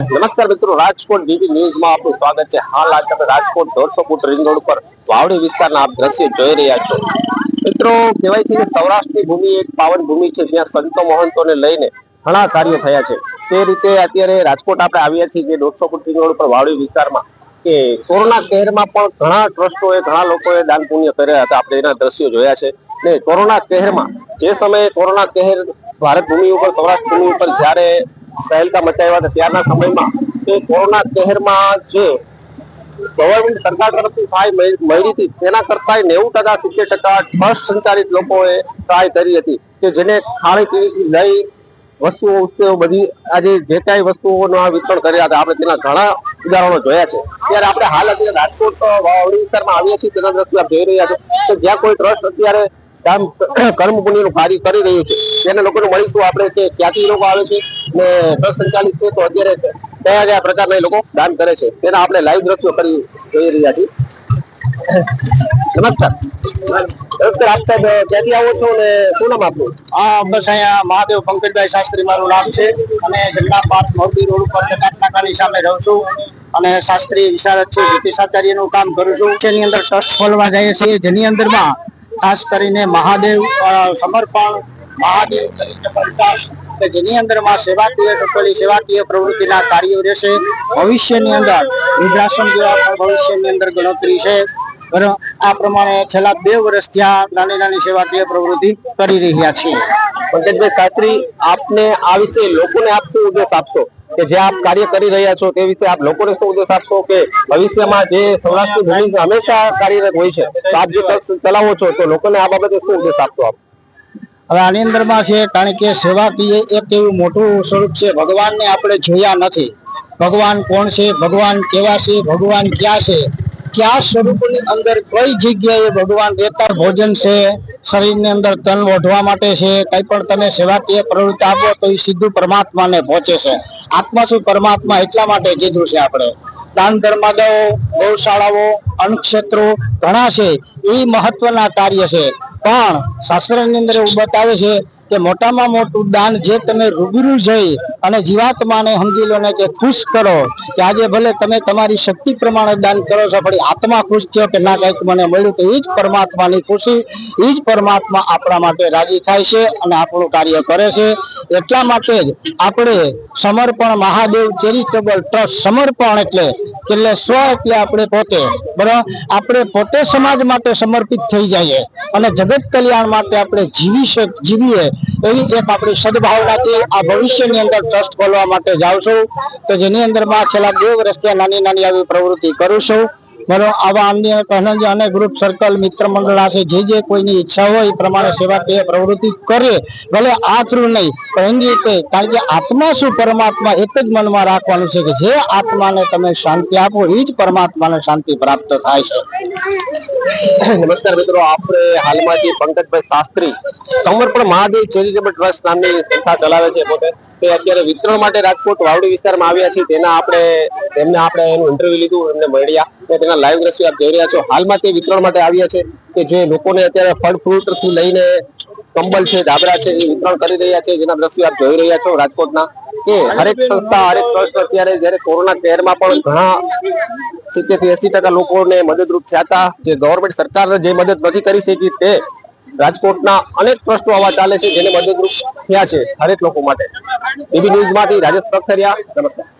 નમસ્કાર મિત્રો, રાજકોટ ડીવી ન્યૂઝમાં આપનું સ્વાગત છે. હાલ આપણે રાજકોટ દોઢસો ફૂટ રિંગ રોડ પર વાવડી વિસ્તારના આપ દ્રશ્ય જોઈ રહ્યા છો. મિત્રો, કહેવાય છે કે સૌરાષ્ટ્રની ભૂમિ એક પાવન ભૂમિ છે, જ્યાં સંતો મહંતોને લઈને ઘણા કાર્યો થયા છે. તે રીતે અત્યારે રાજકોટ આપણે આવ્યા છીએ જે દોઢસો ફૂટ રિંગ રોડ પર વાવડી વિસ્તારમાં કે કોરોના કહેરમાં પણ ઘણા ટ્રસ્ટોએ, ઘણા લોકોએ દાન પુણ્ય કર્યા હતા. આપણે એના દ્રશ્યો જોયા છે. ને કોરોના કહેરમાં જે સમયે કોરોના કહેર ભારત ભૂમિ ઉપર, સૌરાષ્ટ્ર ભૂમિ ઉપર જ્યારે સહેલતા મચાવ્યા હતા ત્યારના સમયમાં તે કોરોના કહેરમાં જે ગવર્મેન્ટ સરકાર તરફથી સહાય મળી હતી, તેના કરતા નેવું ટકા સિત્તેર ટકા ટ્રસ્ટ સંચાલિત લોકોએ સહાય કરી હતી કે જેને ખાણી પીણીથી લઈ વસ્તુઓ વસ્તુઓ બધી આજે જે કાંઈ વસ્તુઓનું વિતરણ કર્યા હતા, આપણે તેના ઘણા ઉદાહરણો જોયા છે. ત્યારે આપણે હાલ અત્યારે રાજકોટ વાવડી વિસ્તારમાં આવ્યા છીએ, તેના દ્રષ્ટિએ જોઈ રહ્યા છે કે જ્યાં કોઈ ટ્રસ્ટ અત્યારે કામ કર્મ પુણ્યનું કાર્ય કરી રહ્યું છે. તેને લોકોને મળીશું આપણે કે ક્યાંથી લોકો આવે છે ને સંચાલિત છે તો અત્યારે કયા કયા પ્રકારના લોકો દાન કરે છે. તેના આપણે લાઈવ દ્રશ્યો કરી જોઈ રહ્યા છીએ. નમસ્કાર. સાહેબ, ક્યાંથી આવો છો ને શું નામ આપનું? અહીંયા મહાદેવ પંકજભાઈ શાસ્ત્રી મારું નામ છે અને સામે રહું છું અને શાસ્ત્રી વિશારદ છું જ્યોતિષાચાર્યનું કામ કરું છું. તેની અંદર ટ્રસ્ટ ખોલવા જઈએ છીએ. જેની અંદરમાં ખાસ કરીને મહાદેવ સમર્પણ, મહાદેવ ચેરિટેબલ ટ્રસ્ટ કે જેની અંદરમાં સેવાકીય, ટોટલી સેવાકીય પ્રવૃત્તિના કાર્યો રહેશે. ભવિષ્યની અંદર, વૃદ્ધાશ્રમ જેવા ભવિષ્યની અંદર ગણતરી છે? આ પ્રમાણે છેલ્લા બે વર્ષ ત્યાં નાની નાની સેવાકીય પ્રવૃત્તિ કરી રહ્યા છીએ. પંકજભાઈ શાસ્ત્રી, આપને આ વિશે લોકોને આપ શું આપશો? કે જે આપ કાર્ય કરી રહ્યા છો તે વિશે આપ લોકોને શું ઉદ્દેશ આપશો કે ભવિષ્યમાં જે સૌરાષ્ટ્ર ભૂમિ હંમેશા કાર્યરત હોય છે, તો આપ જે ચલાવો છો, તો લોકોને આ બાબતે શું ઉદ્દેશ આપશો આપ? હવે આની અંદરમાં છે, કારણ કે સેવાકીય એક એવું મોટું સ્વરૂપ છે, ભગવાનને આપણે જોયા નથી. ભગવાન કોણ છે, ભગવાન કેવા છે, ભગવાન ક્યાં છે? કયા સ્વરૂપની અંદર કઈ જગ્યાએ ભગવાન રહેતા ભોજન છે? શરીરની અંદર તન વધવા માટે છે? કઈ પણ તમે સેવાકીય પ્રવૃત્તિ આપો તો એ સીધું પરમાત્માને પહોંચે છે. આત્મા શું પરમાત્મા એટલા માટે કીધું છે આપણે? દાન ધર્માદાઓ, ગૌશાળાઓ, અન્નક્ષેત્રો ઘણા છે. એ મહત્વના કાર્ય છે. પણ શાસ્ત્રની અંદર એવું બતાવે છે કે મોટામાં મોટું દાન જે તમે રૂબરૂ જઈ અને જીવાત્માને સમજી લો ને કે ખુશ કરો કે આજે ભલે તમે તમારી શક્તિ પ્રમાણે દાન કરો છો, પણ આત્મા ખુશ થયો કે ના, કંઈક મને મળ્યું તો એ જ પરમાત્માની ખુશી એ જ પરમાત્મા આપણા માટે રાજી થાય છે અને આપણું કાર્ય કરે છે. એટલા માટે જ આપણે સમર્પણ મહાદેવ ચેરિટેબલ ટ્રસ્ટ, સમર્પણ એટલે એટલે સ્વ એટલે આપણે પોતે, બરાબર? આપણે પોતે સમાજ માટે સમર્પિત થઈ જઈએ અને જગત કલ્યાણ માટે આપણે જીવી જીવીએ. એવી એક આપણી સદભાવનાથી આ ભવિષ્યની અંદર ટ્રસ્ટ ખોલવા માટે જાઉં છું તો જેની અંદરમાં છેલ્લા બે વર્ષથી નાની નાની આવી પ્રવૃત્તિ કરું છું. બરો આવા અન્ય કહે જે અનેક ગ્રુપ સર્કલ મિત્ર મંડળ છે, જે જે કોઈની ઈચ્છા હોય એ પ્રમાણે સેવાકીય પ્રવૃત્તિ કરે ભલે આ થ્રુ નહીં, પણ રીતે કારણ કે આત્મા શું પરમાત્મા એક જ મનમાં રાખવાનું છે કે જે આત્માને તમે શાંતિ આપો એ જ પરમાત્માને શાંતિ પ્રાપ્ત થાય છે. નમસ્કાર મિત્રો, આપણે હાલમાં જે પંકજભાઈ શાસ્ત્રી, સમર્પણ મહાદેવ ચેરિટેબલ ટ્રસ્ટ નામની સંસ્થા ચલાવે છે પોતે. તે અત્યારે વિતરણ માટે રાજકોટ વાવડી વિસ્તારમાં આવ્યા છે તેના આપણે, તેમને આપણે એનું ઇન્ટરવ્યુ લીધું, એમને મળ્યા. તેના લાઈવ દ્રશ્યો આપ જોઈ રહ્યા છો. હાલમાં તે વિતરણ માટે આવ્યા છે કે જે લોકોને અત્યારે ફળ ફ્રૂટથી લઈને કંબલ છે, ધાબળા છે એ વિતરણ કરી રહ્યા છે. જેના દ્રશ્યો આપ જોઈ રહ્યા છો રાજકોટના કે હરેક સંસ્થા, હરેક ટ્રસ્ટ અત્યારે જયારે કોરોના કેરમાં પણ ઘણા સિત્તેરથી એસી ટકા લોકોને મદદરૂપ થયા હતા. જે ગવર્મેન્ટ સરકાર જે મદદ નથી કરી શકી તે રાજકોટના અનેક ટ્રસ્ટો આવા ચાલે છે, જેને મદદરૂપ થયા છે હરેક લોકો માટે. એબી ન્યૂઝમાંથી રાજેશ પ્રખરિયા નમસ્કાર.